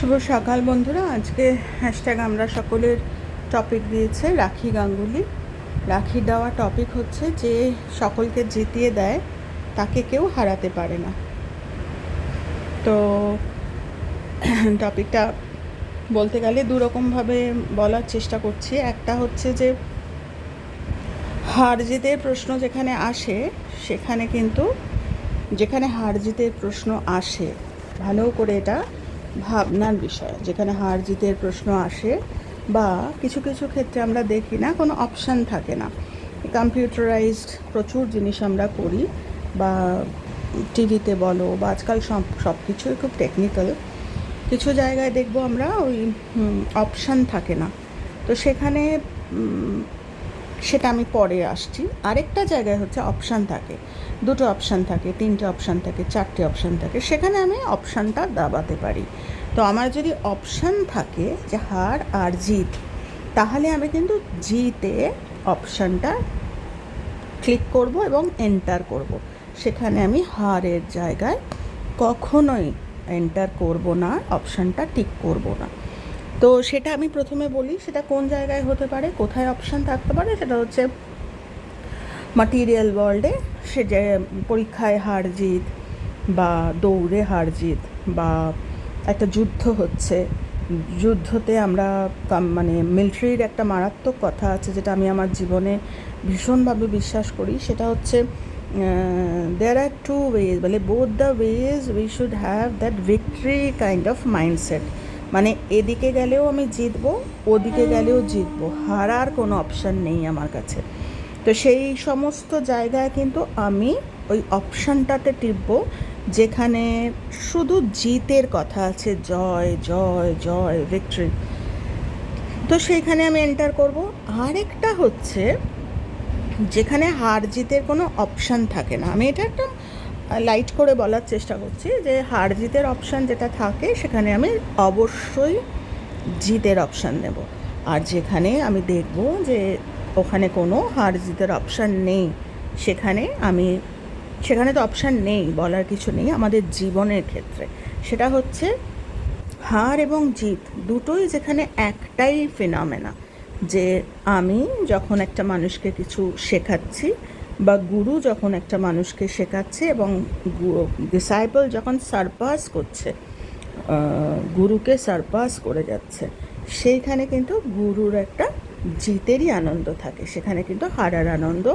শুভ সকাল বন্ধুরা। আজকে হ্যাশট্যাগ আমরা সকলের টপিক দিয়েছে, রাখি গাঙ্গুলি। রাখি দেওয়া টপিক হচ্ছে যে সকলকে জিতিয়ে দেয়, তাকে কেউ হারাতে পারে না। তো টপিকটা বলতে গেলে দুরকমভাবে বলার চেষ্টা করছি। একটা হচ্ছে যে, হার জিতের প্রশ্ন যেখানে আসে, সেখানে কিন্তু যেখানে হার জিতের প্রশ্ন আসে, ভালো করে এটা ভাবনার বিষয়, যেখানে হার জিতের প্রশ্ন আসে বা কিছু কিছু ক্ষেত্রে আমরা দেখি না, কোনো অপশান থাকে না। কম্পিউটারাইজড প্রচুর জিনিস আমরা করি বা টিভিতে বলো বা আজকাল সব সব কিছুই খুব টেকনিক্যাল কিছু জায়গায় দেখব আমরা ওই অপশান থাকে না। তো সেখানে সেটা আমি পরে আসছি। আরেকটা জায়গায় হচ্ছে অপশান থাকে। দুটো অপশান থাকে, তিনটে অপশান থাকে, চারটে অপশান থাকে। সেখানে আমি অপশানটা দাবাতে পারি। তো আমার যদি অপশান থাকে যে হার আর জিত, তাহলে আমি কিন্তু জিতে অপশানটা ক্লিক করব এবং এন্টার করব। সেখানে আমি হারের জায়গায় কখনোই এন্টার করব না অপশানটা টিক করব না। তো সেটা আমি প্রথমে বলি, সেটা কোন জায়গায় হতে পারে, কোথায় অপশান থাকতে পারে, সেটা হচ্ছে মাটিরিয়াল ওয়ার্ল্ডে সে যে পরীক্ষায় হার জিত বা দৌড়ে হার জিত বা একটা যুদ্ধ হচ্ছে, যুদ্ধতে আমরা মানে মিলিটারির একটা মারাত্মক কথা আছে, যেটা আমি আমার জীবনে ভীষণভাবে বিশ্বাস করি, সেটা হচ্ছে দেয়ার আর টু ওয়েজ মানে both the ways we should have that victory kind of mindset মানে এদিকে গেলেও আমি জিতবো, ওদিকে গেলেও জিতবো। হারার কোনো অপশান নেই আমার কাছে। তো সেই সমস্ত জায়গায় কিন্তু আমি ওই অপশানটাতে টিপবো, যেখানে শুধু জিতের কথা আছে, জয় জয় জয় ভিক্টরি তো সেইখানে আমি এন্টার করব। আরেকটা হচ্ছে, যেখানে হার জিতের কোনো অপশান থাকে না। আমি এটা একটা লাইট করে বলার চেষ্টা করছি যে হার জিতের অপশান যেটা থাকে, সেখানে আমি অবশ্যই জিতের অপশান নেব। আর যেখানে আমি দেখব যে ওখানে কোনো হার জিতের অপশান নেই, সেখানে আমি, সেখানে তো অপশান নেই, বলার কিছু নেই আমাদের জীবনের ক্ষেত্রে। সেটা হচ্ছে হার এবং জিত দুটোই যেখানে একটাই ফিনমেনা যে আমি যখন একটা মানুষকে কিছু শেখাচ্ছি বা গুরু যখন একটা মানুষকে শেখাচ্ছে এবং ডিসাইপল যখন সারপাস করছে গুরুকে সারপাস করে যাচ্ছে, সেইখানে কিন্তু গুরুর একটা জিতেরই আনন্দ থাকে। সেখানে কিন্তু হারার আনন্দ,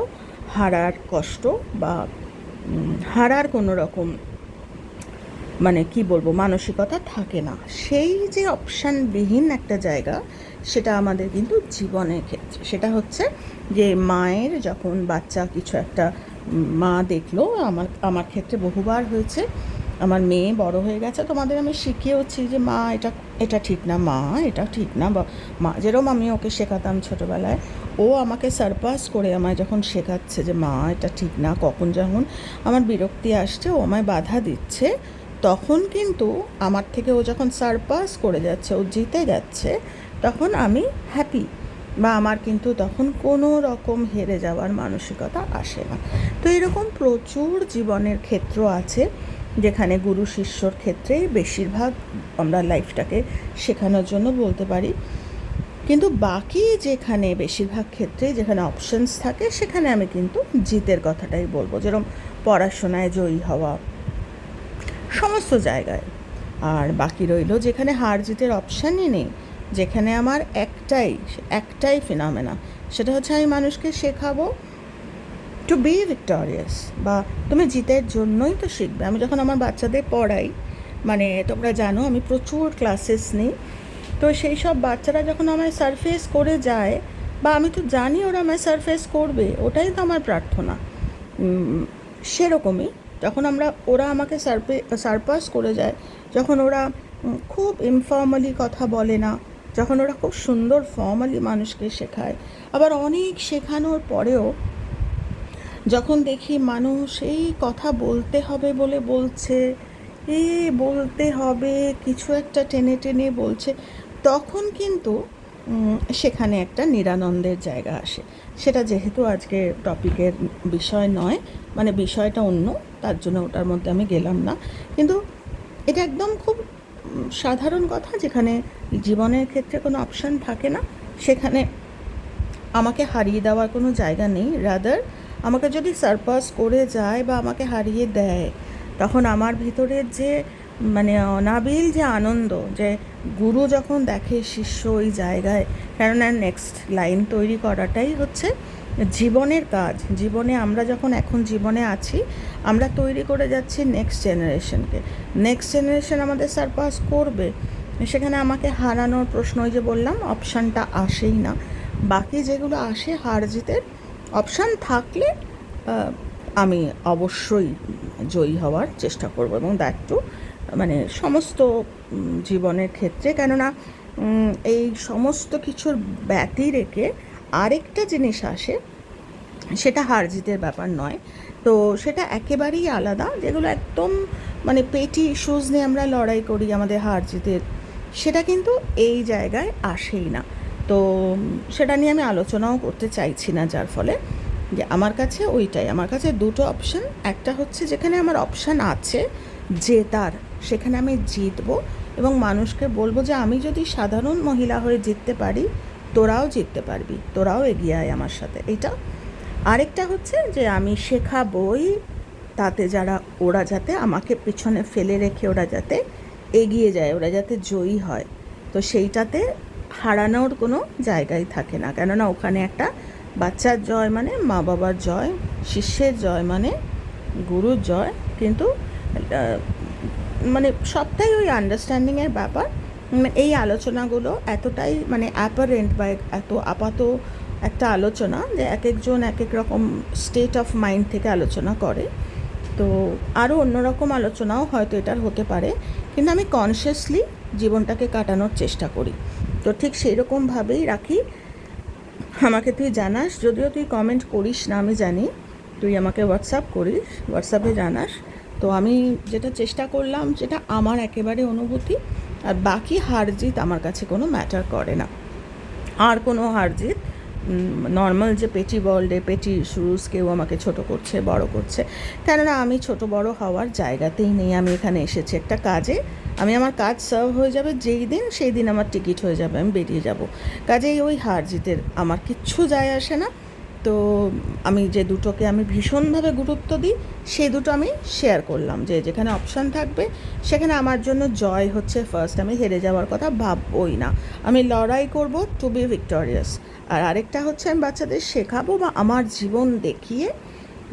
হারার কষ্ট বা হারার কোনো রকম মানে কি বলব, মানসিকতা থাকে না। সেই যে অপশানবিহীন একটা জায়গা, সেটা আমাদের কিন্তু জীবনের ক্ষেত্রে। সেটা হচ্ছে যে মায়ের যখন বাচ্চা কিছু একটা মা দেখল, আমার আমার ক্ষেত্রে বহুবার হয়েছে, আমার মেয়ে বড় হয়ে গেছে, তোমাদের আমি শিখিয়েওছি যে মা, এটা এটা ঠিক না, মা, এটা ঠিক না, বা মা, যেরকম আমি ওকে শেখাতাম ছোটোবেলায়, ও আমাকে সারপাস করে আমায় যখন শেখাচ্ছে যে মা, এটা ঠিক না, কখন যখন আমার বিরক্তি আসছে, ও আমায় বাধা দিচ্ছে তখন কিন্তু আমার থেকে ও যখন সারপাস করে যাচ্ছে, ও জিতে যাচ্ছে, তখন আমি হ্যাপি বা আমার কিন্তু তখন কোনো রকম হেরে যাওয়ার মানসিকতা আসে না। তো এরকম প্রচুর জীবনের ক্ষেত্র আছে যেখানে গুরু শিষ্যর ক্ষেত্রে বেশিরভাগ আমরা লাইফটাকে শেখানোর জন্য বলতে পারি। কিন্তু বাকি যেখানে বেশিরভাগ ক্ষেত্রে যেখানে অপশনস থাকে, সেখানে আমি কিন্তু জিতের কথাটাই বলব। যেরকম পড়াশোনায় জয়ী হওয়া সমস্ত জায়গায়। আর বাকি রইল যেখানে হার জিতের অপশানই নেই, যেখানে আমার একটাই একটাই ফিনামেনা সেটা হচ্ছে আমি মানুষকে শেখাবো টু বি ভিক্টোরিয়াস বা তুমি জিতের জন্যই তো শিখবে। আমি যখন আমার বাচ্চাদের পড়াই মানে তোমরা জানো আমি প্রচুর ক্লাসেস নিই, তো সেই সব বাচ্চারা যখন আমায় সারফেস করে যায়, বা আমি তো জানি ওরা আমায় সারফেস করবে, ওটাই তো আমার প্রার্থনা। সেরকমই। যখন আমরা, ওরা আমাকে সারপে, সারপাস করে যায়, যখন ওরা খুব ইনফর্মালি কথা বলে না, যখন ওরা খুব সুন্দর ফর্মালি মানুষকে শেখায়, আবার অনেক শেখানোর পরেও যখন দেখি মানুষ, এই কথা বলতে হবে বলে বলছে, এ বলতে হবে, কিছু একটা টেনে টেনে বলছে, তখন কিন্তু সেখানে একটা নিরানন্দের জায়গা আসে। সেটা যেহেতু আজকে টপিকের বিষয় নয় মানে বিষয়টা অন্য, তার জন্য ওটার মধ্যে আমি গেলাম না। কিন্তু এটা একদম খুব সাধারণ কথা, যেখানে জীবনের ক্ষেত্রে কোনো অপশান থাকে না। সেখানে আমাকে হারিয়ে দেওয়ার কোনো জায়গা নেই। রাদার আমাকে যদি সারপাস করে যায় বা আমাকে হারিয়ে দেয়, তখন আমার ভিতরের যে মানে অনাবিল যে আনন্দ, যে গুরু যখন দেখে শিষ্য ওই জায়গায় কেননা নেক্সট লাইন তৈরি করাটাই হচ্ছে জীবনের কাজ। জীবনে আমরা যখন এখন জীবনে আছি, আমরা তৈরি করে যাচ্ছি নেক্সট জেনারেশনকে নেক্সট জেনারেশন আমাদের সারপাস করবে। সেখানে আমাকে হারানোর প্রশ্ন, ওই যে বললাম অপশানটা আসেই না। বাকি যেগুলো আসে, হার জিতের অপশান থাকলে আমি অবশ্যই জয়ী হওয়ার চেষ্টা করব। এবং দ্যাট টু মানে সমস্ত জীবনের ক্ষেত্রে। কেননা এই সমস্ত কিছুর ব্যতি রেখে আরেকটা জিনিস আসে, সেটা হার জিতের ব্যাপার নয়। তো সেটা একেবারেই আলাদা, যেগুলো একদম মানে পেটি ইস্যুজ নিয়ে আমরা লড়াই করি আমাদের হার জিতের, সেটা কিন্তু এই জায়গায় আসেই না। তো সেটা নিয়ে আমি আলোচনাও করতে চাইছি না, যার ফলে যে আমার কাছে ওইটাই। আমার কাছে দুটো অপশান একটা হচ্ছে যেখানে আমার অপশান আছে জেতার। সেখানে আমি জিতবো এবং মানুষকে বলব যে আমি যদি সাধারণ মহিলা হয়ে জিততে পারি, তোরাও জিততে পারবি, তোরাও এগিয়ে আয় আমার সাথে। এটা আরেকটা হচ্ছে যে আমি শেখাবই তাতে যারা, ওরা যাতে আমাকে পিছনে ফেলে রেখে ওরা যাতে এগিয়ে যায়, ওরা যাতে জয়ী হয়। তো সেইটাতে হারানোর কোনো জায়গাই থাকে না। কেননা ওখানে একটা বাচ্চার জয় মানে মা বাবার জয়, শিষ্যের জয় মানে গুরুর জয়। কিন্তু সবটাই ওই আন্ডারস্ট্যান্ডিংয়ের ব্যাপার। এই আলোচনাগুলো এতটাই মানে অ্যাপারেন্ট বা এত আপাত একটা আলোচনা যে এক একজন এক এক রকম স্টেট অফ মাইন্ড থেকে আলোচনা করে। তো আরও অন্যরকম আলোচনাও হয়তো এটার হতে পারে। কিন্তু আমি কনসিয়াসলি জীবনটাকে কাটানোর চেষ্টা করি। তো ঠিক সেই রকমভাবেই রাখি। আমাকে তুই জানাস, যদিও তুই কমেন্ট করিস না, আমি জানি। তুই আমাকে হোয়াটসঅ্যাপ করিস হোয়াটসঅ্যাপে জানাস। তো আমি যেটা চেষ্টা করলাম যেটা আমার একেবারে অনুভূতি, আর বাকি হার জিত আমার কাছে কোনো ম্যাটার করে না। আর কোনো হার জিত নর্মাল যে পেটি ওয়ার্ল্ডে পেটি ইস্যুস কেউ আমাকে ছোট করছে, বড় করছে, কেননা আমি ছোট বড় হওয়ার জায়গাতেই নেই, আমি এখানে এসেছি একটা কাজে, আমি আমার কাজ সার্ভ হয়ে যাবে, যেই দিন সেই দিন আমার টিকিট হয়ে যাবে, আমি বেরিয়ে যাব। কাজেই ওই হার জিতের আমার কিচ্ছু যায় আসে না তো আমি যে দুটোকে আমি ভীষণভাবে গুরুত্ব দিই, সেই দুটো আমি শেয়ার করলাম যে যেখানে অপশান থাকবে, সেখানে আমার জন্য জয় হচ্ছে ফার্স্ট আমি হেরে যাওয়ার কথা ভাববই না। আমি লড়াই করব টু বি ভিক্টোরিয়াস আর আরেকটা হচ্ছে আমি বাচ্চাদের শেখাবো বা আমার জীবন দেখিয়ে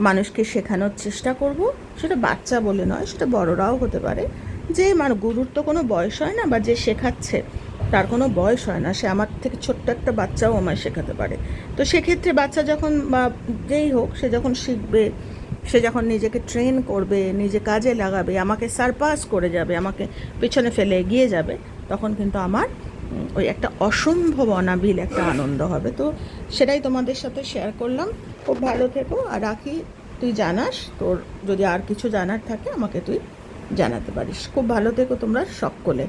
মানুষকে শেখানোর চেষ্টা করব। সেটা বাচ্চা বলে নয়, সেটা বড়রাও হতে পারে। যে মানে গুরুর তো কোনো বয়স হয় না বা যে শেখাচ্ছে তার কোনো বয়স হয় না, সে আমার থেকে ছোট্ট একটা বাচ্চাও আমায় শেখাতে পারে। তো সেক্ষেত্রে বাচ্চা যখন বা যেই হোক, সে যখন শিখবে, সে যখন নিজেকে ট্রেন করবে, নিজে কাজে লাগাবে, আমাকে সারপাস করে যাবে, আমাকে পিছনে ফেলে এগিয়ে যাবে, তখন কিন্তু আমার ওই একটা অসম্ভব অনাবিল একটা আনন্দ হবে। তো সেটাই তোমাদের সাথে শেয়ার করলাম। খুব ভালো থেকো। আর রাখি, তুই জানাস, তোর যদি আর কিছু জানার থাকে, আমাকে তুই জানাতে পারিস। খুব ভালো থেকো তোমরা সকলে।